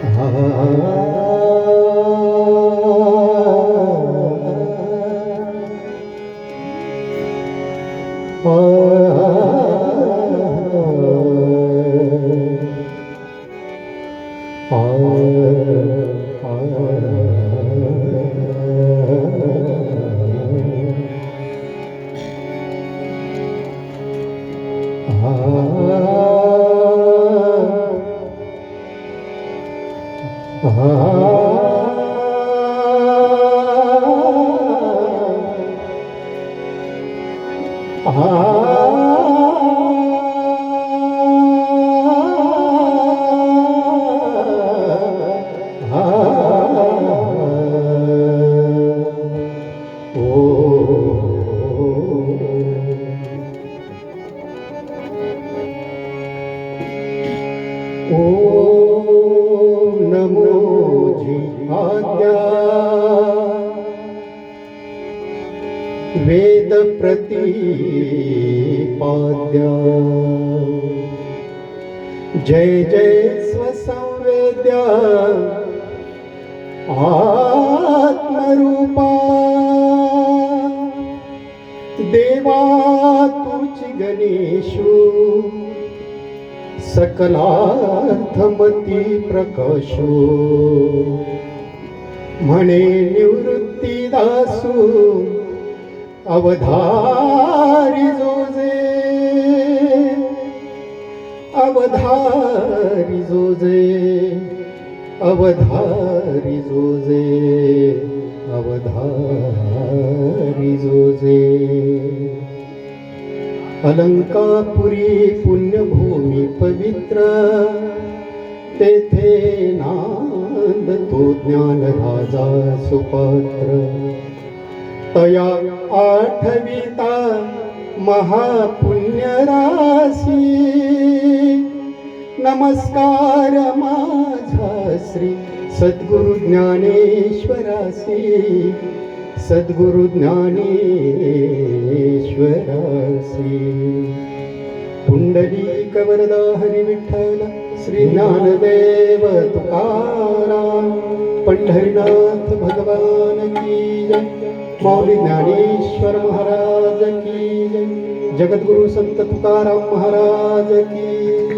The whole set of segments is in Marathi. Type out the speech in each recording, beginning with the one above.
Oh. oh, oh, oh. Oh. नमो जिहाद्या वेद प्रतिपाद्या। जय जय स्वसंवेद्या। आत्मरूपा। देवा तुझी गणेशू। सकलार्थमती प्रकाशो। म्हणे निवृत्ती Dasu अवधारी Jose. अवधारी Jose अवधारी Jose अवधारी Jose. Alankapuri पुण्यभूमी पवित्र। तेथे नांद तो ज्ञान राजा सुपात्र। तया आठविता महापुण्य राशी। नमस्कार माझा श्री सद्गुरु ज्ञानेश्वरासी सद्गुरु ज्ञानेश्वरासी पुंडली कवरदा हरी विठ्ठल श्री ज्ञानदेव तुकाराम पंढरीनाथ भगवान की जय माऊली ज्ञानेश्वर महाराज की जय जगद्गुरु संत तुकाराम महाराज की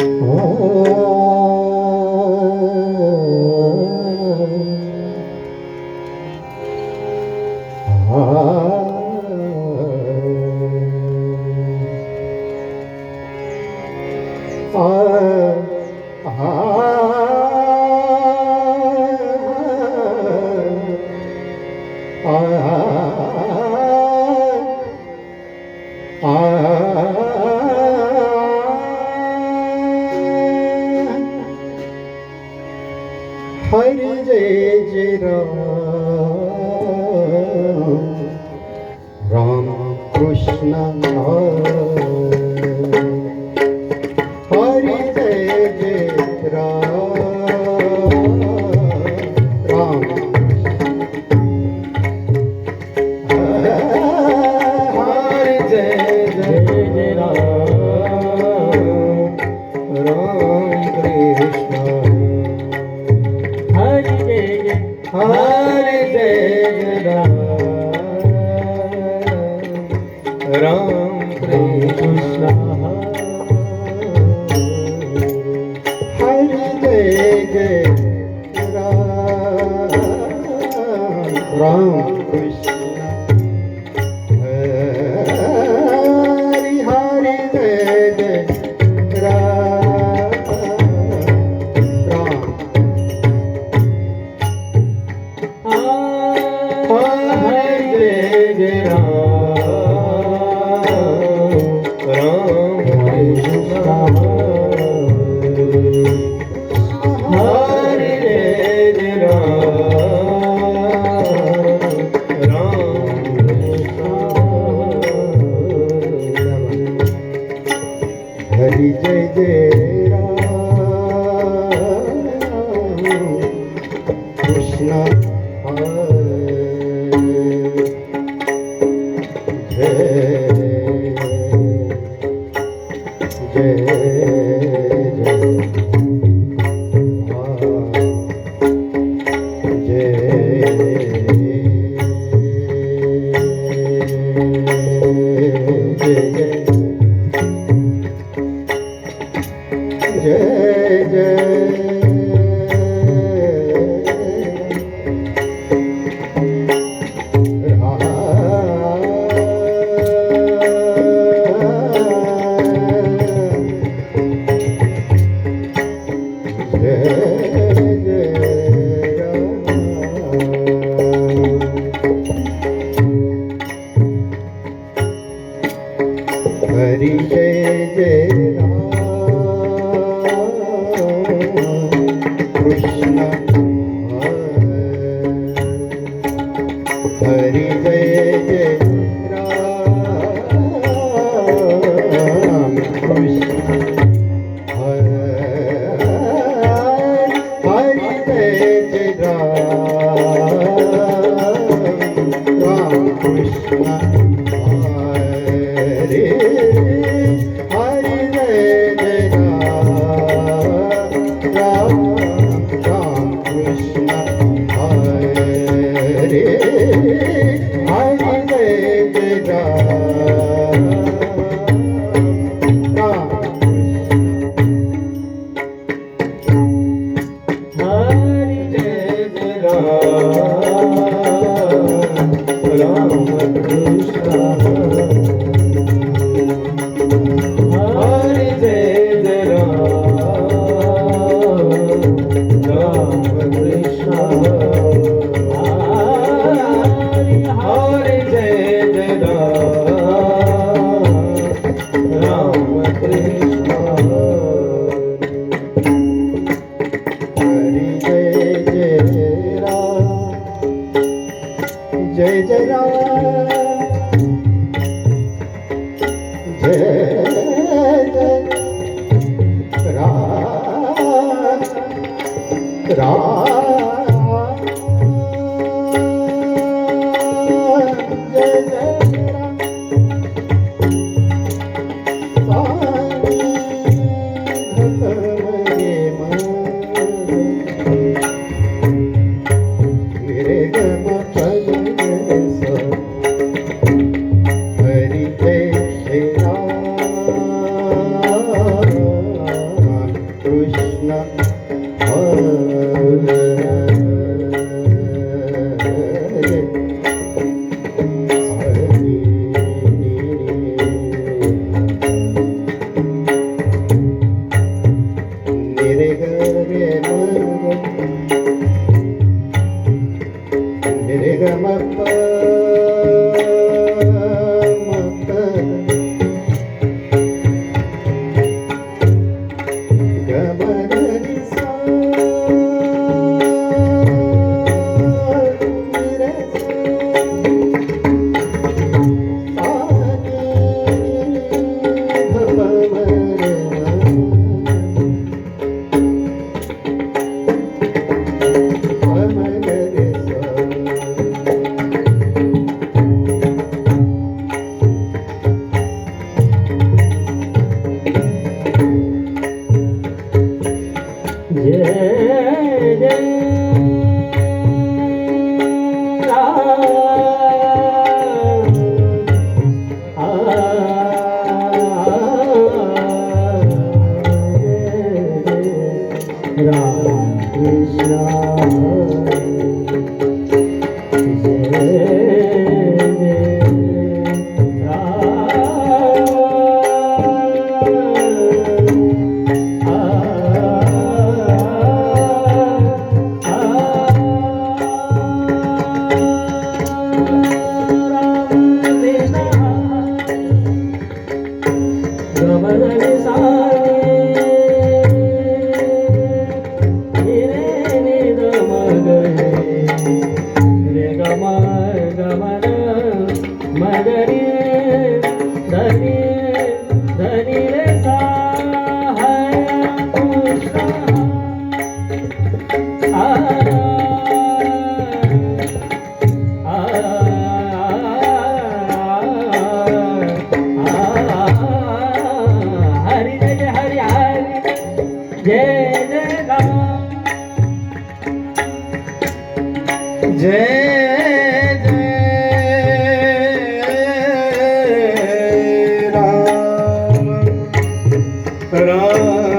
Ah Shriram Joy Joy Joy Jai Jai Hari Jai Jai Thank you. geral, না